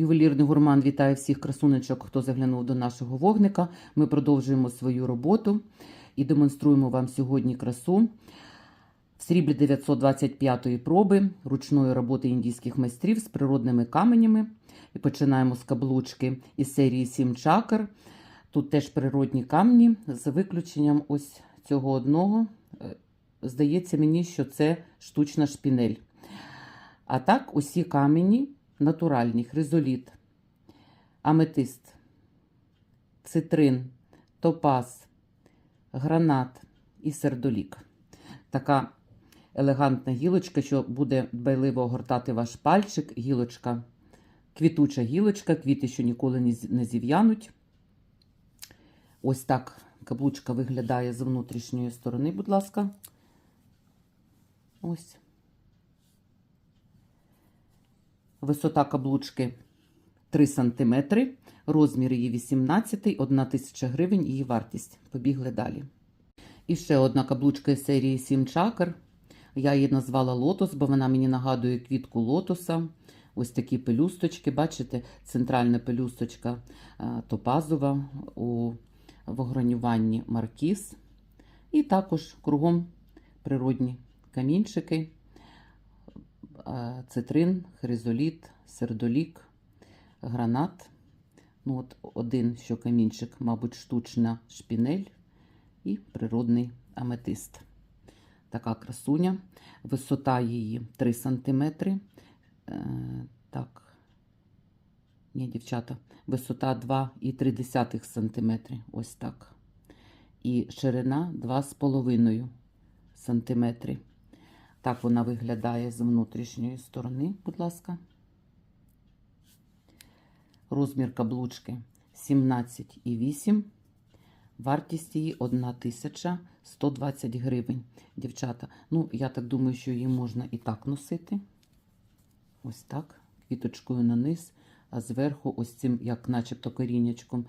Іван вітає всіх красунечок, хто заглянув до нашого вогника. Ми продовжуємо свою роботу і демонструємо вам сьогодні красу в сріблі 925-ї проби ручної роботи індійських майстрів з природними каменями. І починаємо з каблучки із серії 7 чакр. Тут теж природні камні з виключенням ось цього одного. Е, Здається мені, що це штучна шпінель. А так, усі камені натуральні, хризоліт, аметист, цитрин, топаз, гранат і сердолік. Така елегантна гілочка, що буде дбайливо огортати ваш пальчик. Гілочка, квітуча гілочка, квіти, що ніколи не зів'януть. Ось так каблучка виглядає з внутрішньої сторони, будь ласка. Ось. Висота каблучки 3 см, розмір її 18, 1 тисяча гривень, її вартість. Побігли далі. І ще одна каблучка із серії 7 чакр. Я її назвала лотос, бо вона мені нагадує квітку лотоса. Ось такі пелюсточки. Бачите, центральна пелюсточка е, топазова у вогранюванні маркіз. І також кругом природні камінчики, цитрин, хризоліт, сердолік, гранат. Ну, от один, що камінчик, мабуть, штучна шпінель і природний аметист. Така красуня. Висота її 3 см. Е, так. Ні, дівчата, висота 2,3 см. Ось так. І ширина 2,5 см. Так вона виглядає з внутрішньої сторони, будь ласка. Розмір каблучки 17,8. Вартість її 1120 гривень. Дівчата, ну, я так думаю, що її можна і так носити. Ось так, квіточкою на низ, а зверху ось цим, як начебто коріннячком.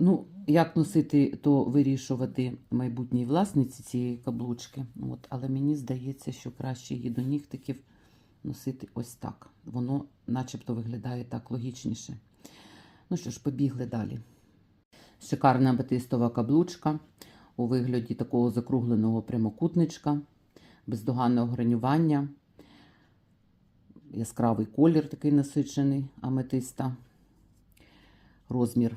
Ну, як носити, то вирішувати майбутній власниці цієї каблучки. От, але мені здається, що краще її до нігтиків носити ось так. Воно начебто виглядає так логічніше. Ну що ж, побігли далі. Шикарна батистова каблучка у вигляді такого закругленого прямокутничка, бездоганне огранювання, яскравий колір такий насичений аметиста. Розмір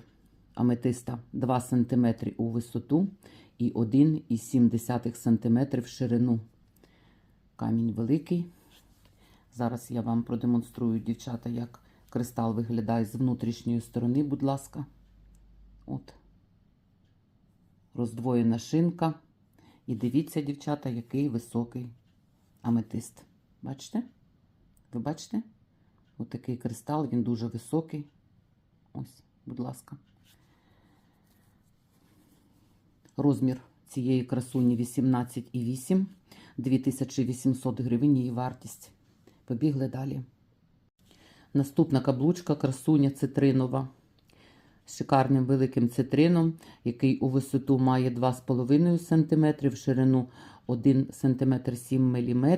аметиста 2 см у висоту і 1,7 см в ширину. Камінь великий. Зараз я вам продемонструю, дівчата, як кристал виглядає з внутрішньої сторони, будь ласка. От. Роздвоєна шинка. І дивіться, дівчата, який високий аметист. Бачите? Ви бачите? Ось такий кристал, він дуже високий. Ось, будь ласка. Розмір цієї красуні 18,8, 2800 гривень її вартість. Побігли далі. Наступна каблучка красуня цитринова з шикарним великим цитрином, який у висоту має 2,5 см, в ширину 1 см 7 мм.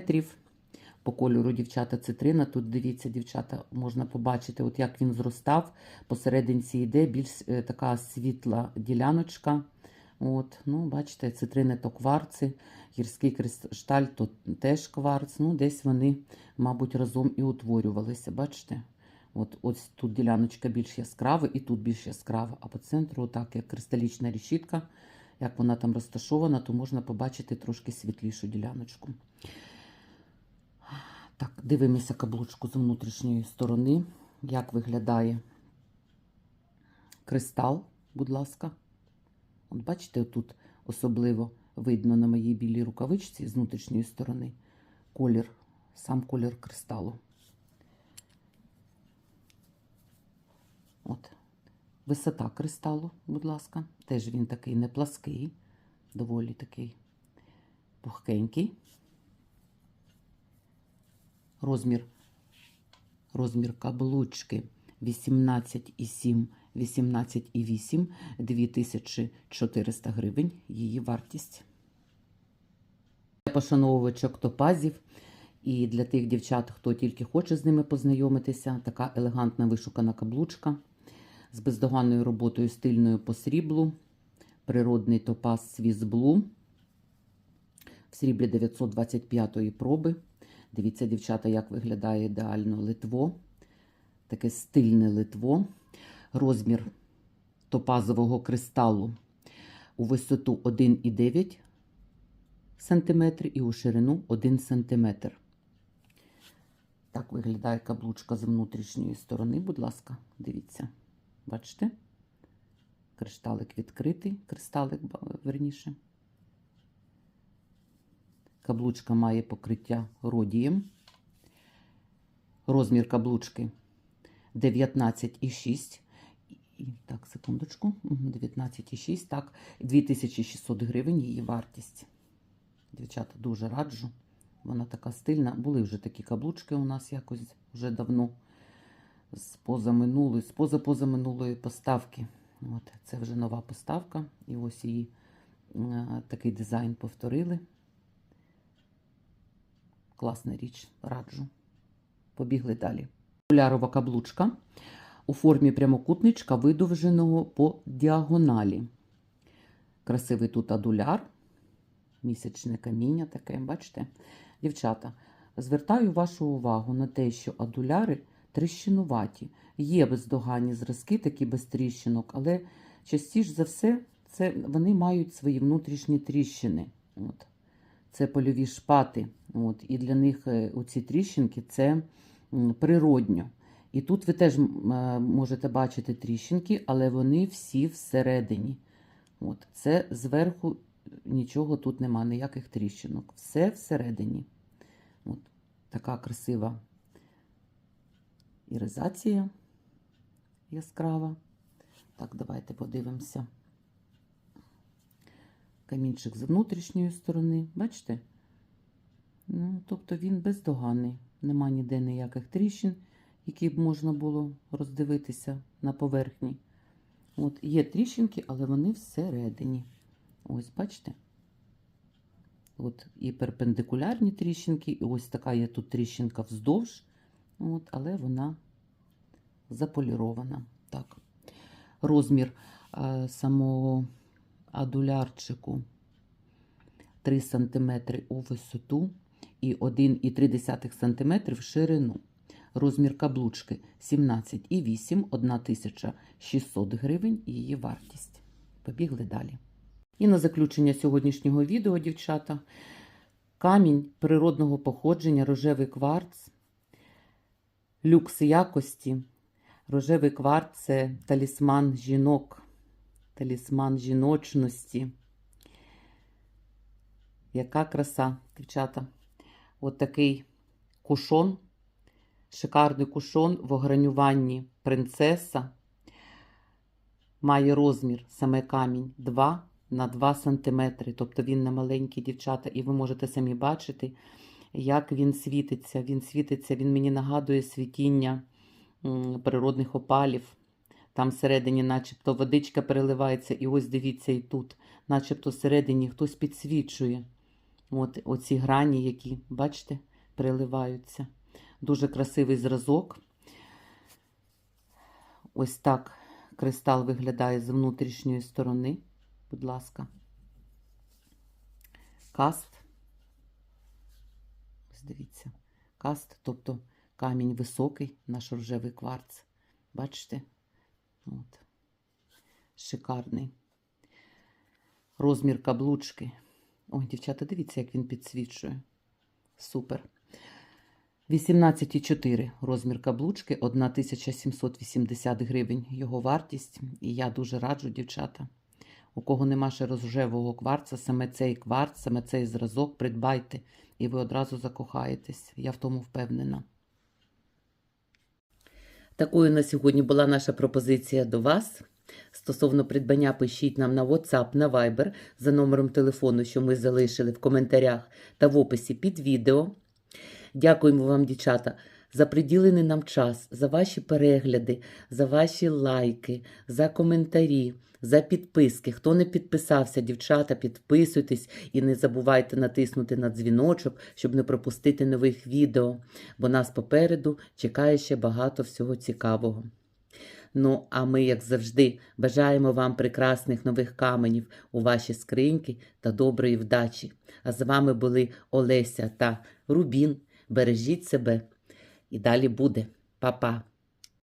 По кольору дівчата цитрина. Тут дивіться, дівчата, можна побачити, от як він зростав. Посерединці йде більш е, така світла діляночка. От, ну, Бачите, цитрини то кварци, гірський кришталь то теж кварц. Ну, Десь вони, мабуть, разом і утворювалися. Бачите? От, Ось тут діляночка більш яскрава, і тут більш яскрава. А по центру, так як кристалічна решітка, як вона там розташована, то можна побачити трошки світлішу діляночку. Так, дивимося каблучку з внутрішньої сторони, як виглядає кристал, будь ласка. От бачите, тут особливо видно на моїй білій рукавичці з внутрішньої сторони колір, сам колір кристалу. От. Висота кристалу, будь ласка. Теж він такий не плаский, доволі такий пухкенький. Розмір, розмір каблучки 18,7, 18,8, 2400 гривень її вартість. Для пошановувачок топазів і для тих дівчат, хто тільки хоче з ними познайомитися, така елегантна вишукана каблучка. з бездоганною роботою стильною по сріблу. Природний топаз Blue. В сріблі 925-ї проби. Дивіться, дівчата, як виглядає ідеально литво. Таке стильне литво. Розмір топазового кристалу у висоту 1,9 см і у ширину 1 см. Так виглядає каблучка з внутрішньої сторони, будь ласка, дивіться. Бачите? Кришталик відкритий, кристалик, верніше. Каблучка має покриття родієм. Розмір каблучки 19,6. Так, секундочку. 19,6. Так, 2600 гривень її вартість. Дівчата дуже раджу. Вона така стильна. Були вже такі каблучки у нас якось вже давно. З позаминулої, з позапозаминулої поставки. От, Це вже нова поставка. І ось її е, такий дизайн повторили. Класна річ, раджу. Побігли далі. Полярова каблучка у формі прямокутничка, видовженого по діагоналі. Красивий тут адуляр, місячне каміння таке, бачите? Дівчата, звертаю вашу увагу на те, що адуляри тріщинуваті. Є бездоганні зразки, такі без тріщинок, але частіше за все це вони мають свої внутрішні тріщини. От. Це польові шпати. От. І для них е, оці тріщинки це природньо. І тут ви теж можете бачити тріщинки, але вони всі всередині. От. Це зверху нічого тут нема, ніяких тріщинок. Все всередині. От. Така красива іризація яскрава. Так, давайте подивимося. Камінчик з внутрішньої сторони, бачите? Ну, Тобто він бездоганний, нема ніде ніяких тріщин, які б можна було роздивитися на поверхні. От, Є тріщинки, але вони всередині. Ось, бачите? От І перпендикулярні тріщинки, і ось така є тут тріщинка вздовж, от, але вона заполірована. Так. Розмір а, самого адулярчику 3 см у висоту і 1,3 см в ширину. Розмір каблучки 17,8, 1600 гривень її вартість. Побігли далі. І на заключення сьогоднішнього відео, дівчата, камінь природного походження, рожевий кварц, люкс якості. Рожевий кварц це талісман жінок, талісман жіночності. Яка краса, дівчата. От такий кушон, шикарний кушон в огранюванні принцеса. Має розмір саме камінь 2 на 2 см. Тобто він не маленький, дівчата, і ви можете самі бачити, як він світиться. Він світиться, він мені нагадує світіння природних опалів. Там всередині, начебто, водичка переливається, і ось дивіться, і тут, начебто, всередині хтось підсвічує. От Оці грані, які, бачите, переливаються. Дуже красивий зразок. Ось так кристал виглядає з внутрішньої сторони. Будь ласка. Каст. Ось дивіться, каст, тобто камінь високий, наш рожевий кварц. Бачите? От. Шикарний. Розмір каблучки. Ой, дівчата, дивіться, як він підсвічує. Супер. 18,4 розмір каблучки, 1780 гривень його вартість. І я дуже раджу, дівчата. У кого нема ще рожевого кварца, саме цей кварц, саме цей зразок, придбайте, і ви одразу закохаєтесь. Я в тому впевнена. Такою на сьогодні була наша пропозиція до вас. Стосовно придбання, пишіть нам на WhatsApp, на Viber за номером телефону, що ми залишили в коментарях та в описі під відео. Дякуємо вам, дівчата, за приділений нам час, за ваші перегляди, за ваші лайки, за коментарі, за підписки. Хто не підписався, дівчата, підписуйтесь і не забувайте натиснути на дзвіночок, щоб не пропустити нових відео, бо нас попереду чекає ще багато всього цікавого. Ну, а ми, як завжди, бажаємо вам прекрасних нових каменів у ваші скриньки та доброї вдачі. А з вами були Олеся та Рубін. Бережіть себе. І далі буде. Па-па.